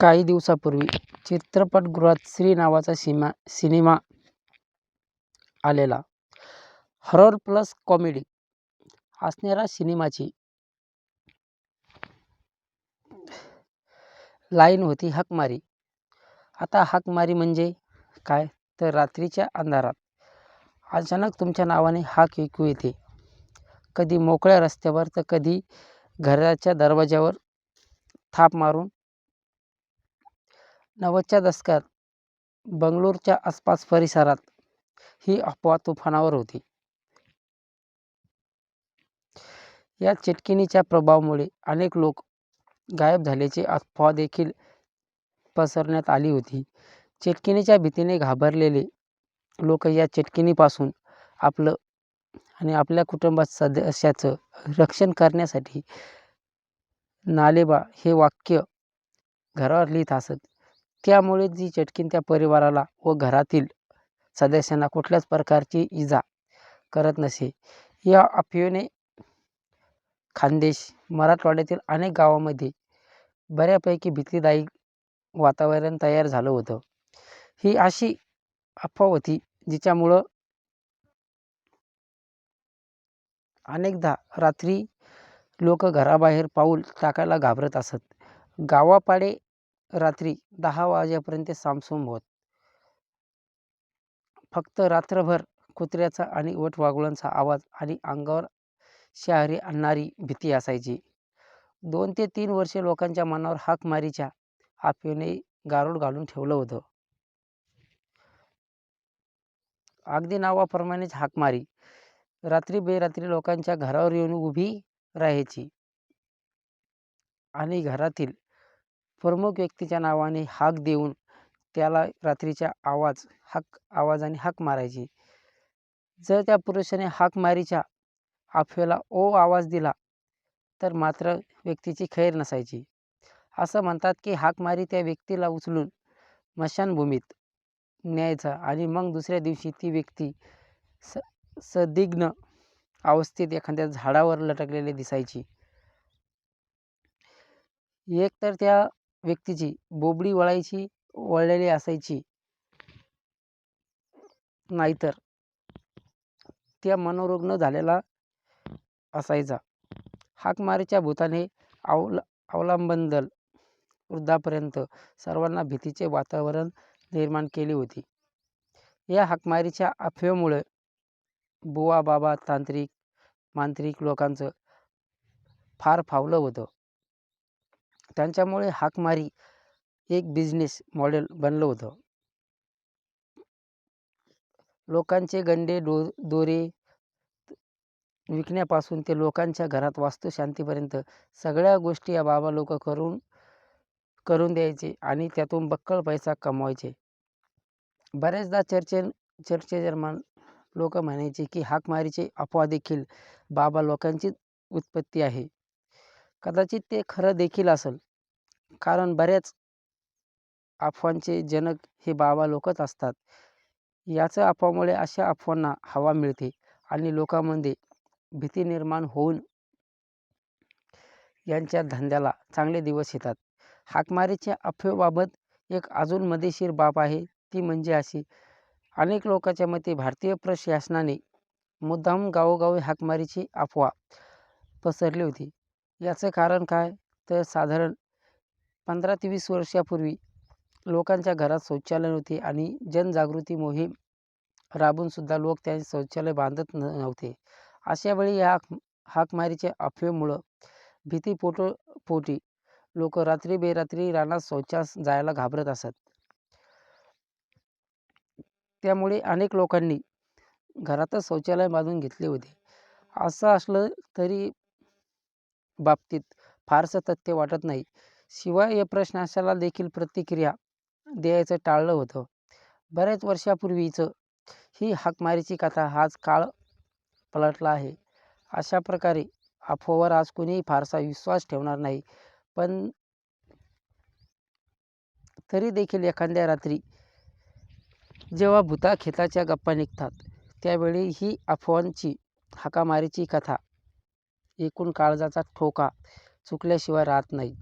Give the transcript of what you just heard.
काही दिवसापूर्वी चित्रपटगृहात स्त्री नावाचा सिमा सिनेमा आलेला. हॉरर प्लस कॉमेडी असणाऱ्या सिनेमाची लाईन होती हाकमारी. आता हाकमारी म्हणजे काय तर रात्रीच्या अंधारात अचानक तुमच्या नावाने हाक ऐकू येते. कधी मोकळ्या रस्त्यावर तर कधी घराच्या दरवाज्यावर थाप मारून. नव्वदच्या दशकात बंगलोरच्या आसपास परिसरात ही अफवा तुफानावर होती. या चिटकिनीच्या प्रभावामुळे अनेक लोक गायब झाल्याची अफवा देखील पसरण्यात आली होती. चिटकिनीच्या भीतीने घाबरलेले लोक या चिटकिनीपासून आपलं आणि आपल्या कुटुंबात सदस्याचं रक्षण करण्यासाठी नालेबा हे वाक्य घरावर लिहित असत. त्यामुळे ती चटकीन त्या परिवाराला व घरातील सदस्यांना कुठल्याच प्रकारची इजा करत नसे. या अफवेने खानदेश मराठवाड्यातील अनेक गावामध्ये बऱ्यापैकी भीतीदायी वातावरण तयार झालं होतं. ही अशी अफवा होती जिच्यामुळं अनेकदा रात्री लोक घराबाहेर पाऊल टाकायला घाबरत असत. गावापाडे रात्री दहा वाजेपर्यंत सामसूम होत. फक्त रात्रभर कुत्र्याचा आणि वटवाघुळांचा आवाज आणि अंगावर शहरी आणणारी भीती असायची. दोन ते तीन वर्षे लोकांच्या मनावर हाकमारीच्या अफवेने गारूड घालून ठेवलं होतं. अगदी नावाप्रमाणेच हाकमारी रात्री बेरात्री लोकांच्या घरावर येऊन उभी राहायची आणि घरातील प्रमुख व्यक्तीच्या नावाने हाक देऊन त्याला रात्रीच्या आवाज हाक आवाजाने हाक मारायची. जर त्या पुरुषाने हाकमारीच्या अफवेला ओ आवाज दिला तर मात्र व्यक्तीची खैर नसायची. असं म्हणतात की हाकमारी त्या व्यक्तीला उचलून स्मशानभूमीत न्यायचा आणि मग दुसऱ्या दिवशी ती व्यक्ती स सदिग्न अवस्थेत एखाद्या झाडावर लटकलेली दिसायची. एकतर त्या व्यक्तीची बोबडी वळायची वळलेली असायची नाहीतर त्या मनोरुग्ण झालेला असायचा. हाकमारीच्या भूताने अवला अवलंबनदल वृद्धापर्यंत सर्वांना भीतीचे वातावरण निर्माण केले होते. या हाकमारीच्या अफवेमुळे बुवा बाबा तांत्रिक मांत्रिक लोकांचं फार फावलं होतं. त्यांच्यामुळे हाकमारी एक बिझनेस मॉडेल बनलं होतं. लोकांचे गंडे डो दोरे विकण्यापासून ते लोकांच्या घरात वास्तुशांतीपर्यंत सगळ्या गोष्टी या बाबा लोक करून करून द्यायचे आणि त्यातून बक्कळ पैसा कमवायचे. बऱ्याचदा चर्चे चर्चेदरम्यान लोक म्हणायचे की हाकमारीचे अफवा देखील बाबा लोकांचीच उत्पत्ती आहे. कदाचित ते खरं देखील असेल. कारण बऱ्याच अफवांचे जनक हे बाबा लोकच असतात. याच अफवामुळे अशा अफवांना हवा मिळते आणि लोकांमध्ये भीती निर्माण होऊन यांच्या धंद्याला चांगले दिवस येतात. हाकमारीच्या अफवेबाबत एक अजून मदेशीर बाब आहे ती म्हणजे अशी, अनेक लोकांच्या मते भारतीय प्रशासनाने मुद्दाम गावोगावी हाकमारीची अफवा पसरली होती. याचं कारण काय तर साधारण पंधरा ते वीस वर्षापूर्वी लोकांच्या घरात शौचालय नव्हते आणि जनजागृती मोहीम राबूनसुद्धा लोक त्यांचे शौचालय बांधत नव्हते. अशावेळी या हाकमारीच्या अफवेमुळं भीती पोटो पोटी लोक रात्री बेरात्री रानात शौचास जायला घाबरत असत. त्यामुळे अनेक लोकांनी घरातच शौचालय बांधून घेतले होते. असं असलं तरी बाबतीत फारसं तथ्य वाटत नाही. शिवाय या प्रश्नाशाला देखील प्रतिक्रिया द्यायचं टाळलं होतं. बऱ्याच वर्षापूर्वीचं ही हाकमारीची कथा आज काळ पलटला आहे. अशा प्रकारे अफवावर आज कुणीही फारसा विश्वास ठेवणार नाही. पण तरी देखील एखाद्या रात्री जेव्हा भुताखेताच्या गप्पा निघतात त्यावेळी ही अफवांची हाकामारीची कथा एकूण काळजाचा ठोका चुकल्याशिवाय राहत नाही.